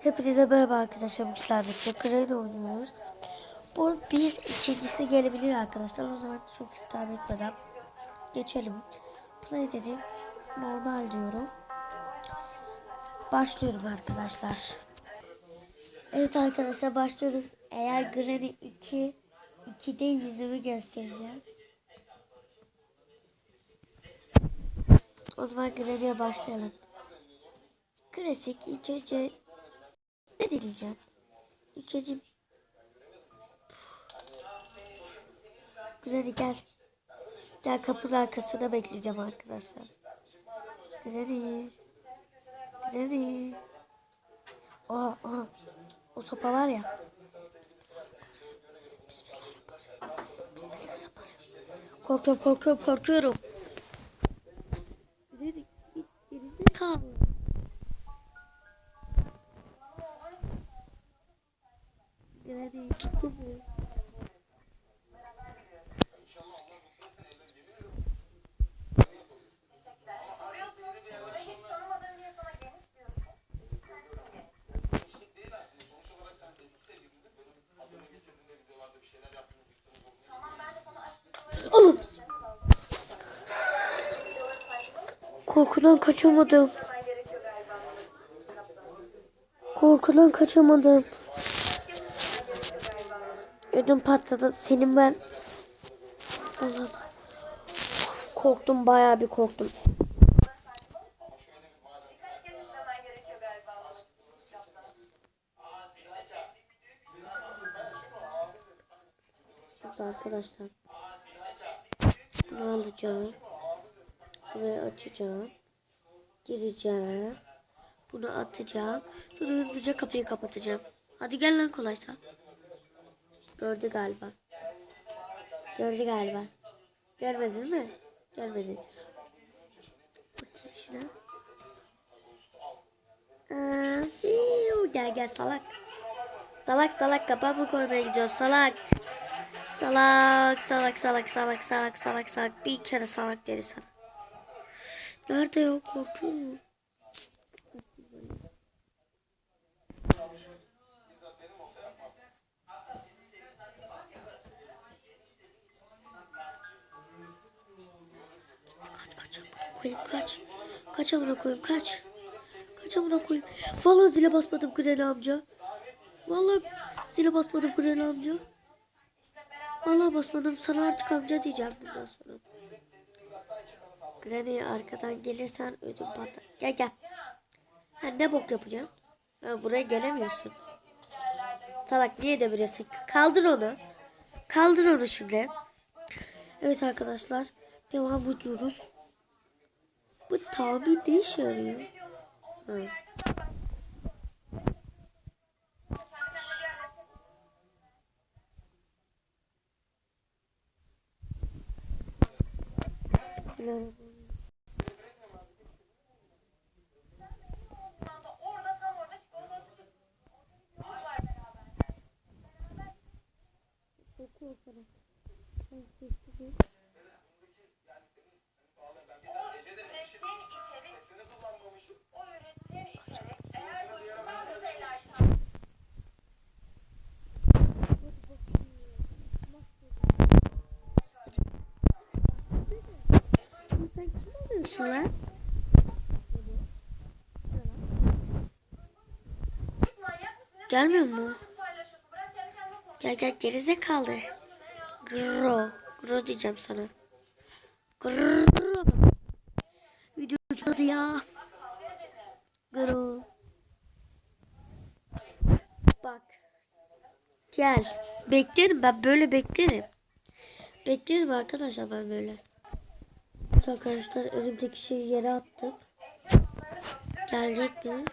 Hepinize merhaba arkadaşlar. Bu sabit'te Crane oynuyoruz. Bu bir ikincisi gelebilir arkadaşlar. O zaman çok ısrar etmeden geçelim. Play dedim. Normal diyorum. Başlıyorum arkadaşlar. Evet arkadaşlar başlıyoruz. Eğer Granny 2 2'de yüzümü göstereceğim. O zaman Granny'e başlayalım. Klasik ilk önce ne diyeceğim? İlk önce Granny gel. Gel kapının arkasında bekleyeceğim arkadaşlar. Granny. Granny. Oha oha. O sopa var ya. Bismillahirrahmanirrahim. Bismillahirrahmanirrahim. Korkuyorum korkuyorum korkuyorum. Korkudan kaçamadım. Korkudan kaçamadım. Ödüm patladı. Senin ben... Allah'ım. Korktum bayağı bir korktum. Arkadaşlar. Bunu alacağım. Burayı açacağım. Gireceğim. Bunu atacağım. Sonra hızlıca kapıyı kapatacağım. Hadi gel lan kolaysa. Gördü galiba. Gördü galiba. Görmedin mi? Görmedin. Bakayım şuna. Siu. Gel gel salak. Salak salak kapak mı koymaya gidiyoruz salak. Salak salak salak salak salak salak salak. Bir kere salak deriz sana. Nerede yok korkuyorum. Kaç kaç amına koyayım kaç. Kaç amına koyayım kaç. Kaç amına koyayım. Vallahi zile basmadım Granny amca. Vallahi zile basmadım Granny amca. Vallahi basmadım sana artık amca diyeceğim bundan sonra. Granny arkadan gelirsen ödüm patlar. Gel gel. Ha, ne bok yapacaksın? Ha, buraya gelemiyorsun. Salak niye deviriyorsun? Kaldır onu. Kaldır onu şimdi. Evet arkadaşlar. Devam ediyoruz. Bu tahmin ne işe yarıyor? Ha. Orada oluyorsun lan? Gelmiyor mu? Gel gel gerizekalı. Gro. Gro diyeceğim sana. Gro. Video uçmadı ya. Gro. Bak. Gel. Beklerim ben böyle beklerim. Beklerim arkadaşlar ben böyle. Arkadaşlar elimdeki şeyi yere attım. Gelecek mi?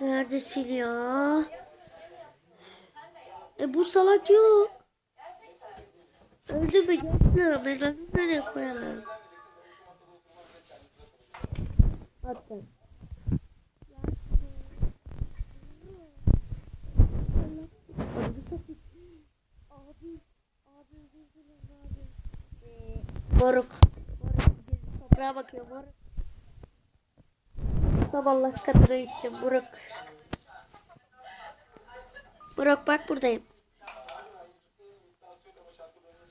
Neredesin ya? E bu salak yok. Öldü mü gençler? Mezarını nereye koyalım? Attım. Ee, Moruk. Moruk. Toprağa bakıyor moruk. Sabah katına gideceğim moruk. Moruk bak buradayım.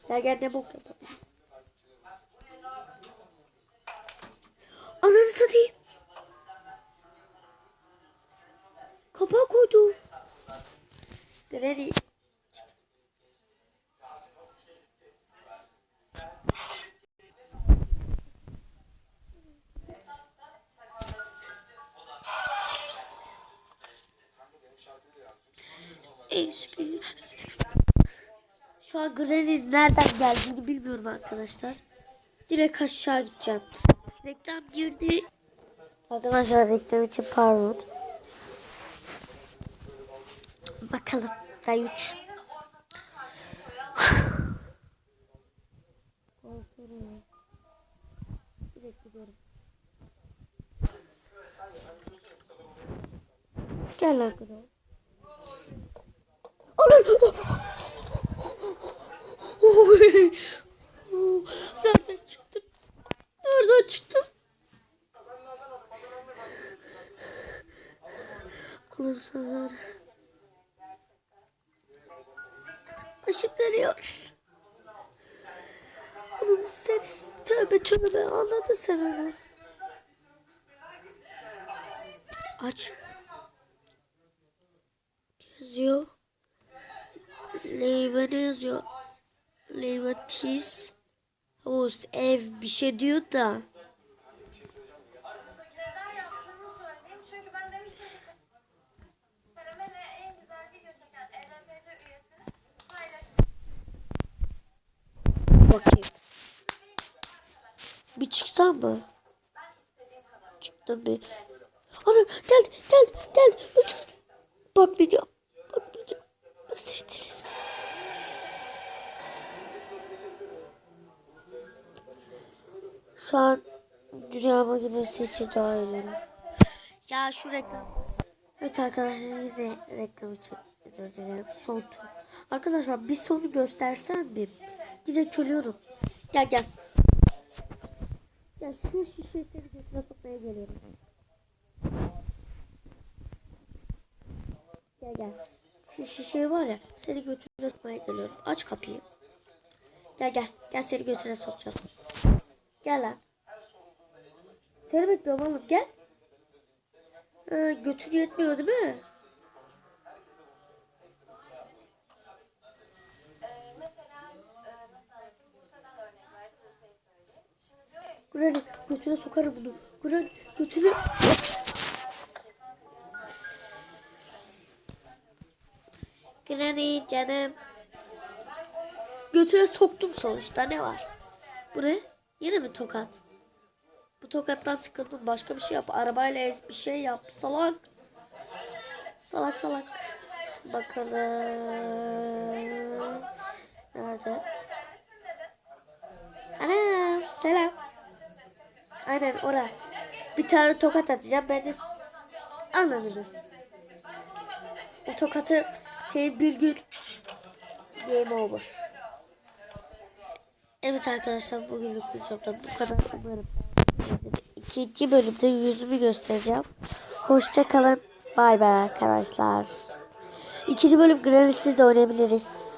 Gel gel ne bok yapalım. Ananı satayım. Kapağı koydu. Granny. Şu an Granny'nin nereden geldiğini bilmiyorum arkadaşlar. Direkt aşağı gideceğim. Reklam girdi. Arkadaşlar reklam için pardon. Bakalım. Day 3. Gel. Oy. Oğlum sen tövbe tövbe anladın sen onu. Aç. Yazıyor. Leyva ne yazıyor? Leyva tiz. Havuz ev bir şey diyor da. Bakayım. Bir çıksam mı? Çıktım bir. Ana gel gel gel. Özür. Bakmayacağım. Bakmayacağım. Özür dilerim. Şu an dünya makinesi için dua ediyorum. Ya şu reklam. Evet arkadaşlar yine reklam için özür dilerim. Son tur. Arkadaşlar bir sonu göstersem bir. Direkt ölüyorum. Gel gel. Gel şu şişeyi seni götüre sokmaya geliyorum. Gel gel. Şu şişeyi var ya seni götüre sokmaya geliyorum. Aç kapıyı. Gel gel. Gel seni götüre sokacağım. Gel lan. Seni bekliyorum oğlum gel. Ha, götür yetmiyor değil mi? Granny götüne sokarım bunu. Granny götüne. Granny canım. Götüne soktum sonuçta ne var? Bu ne? Yine mi tokat? Bu tokattan sıkıldım. Başka bir şey yap. Arabayla bir şey yap. Salak. Salak salak. Bakalım. Nerede? Anam selam. Aynen ora. Bir tane tokat atacağım. Ben de anladınız. O tokatı senin bir gün game over. Evet arkadaşlar bugünlük videomda bu kadar umarım. İkinci bölümde yüzümü göstereceğim. Hoşça kalın. Bay bay arkadaşlar. İkinci bölüm Granny'siz de oynayabiliriz.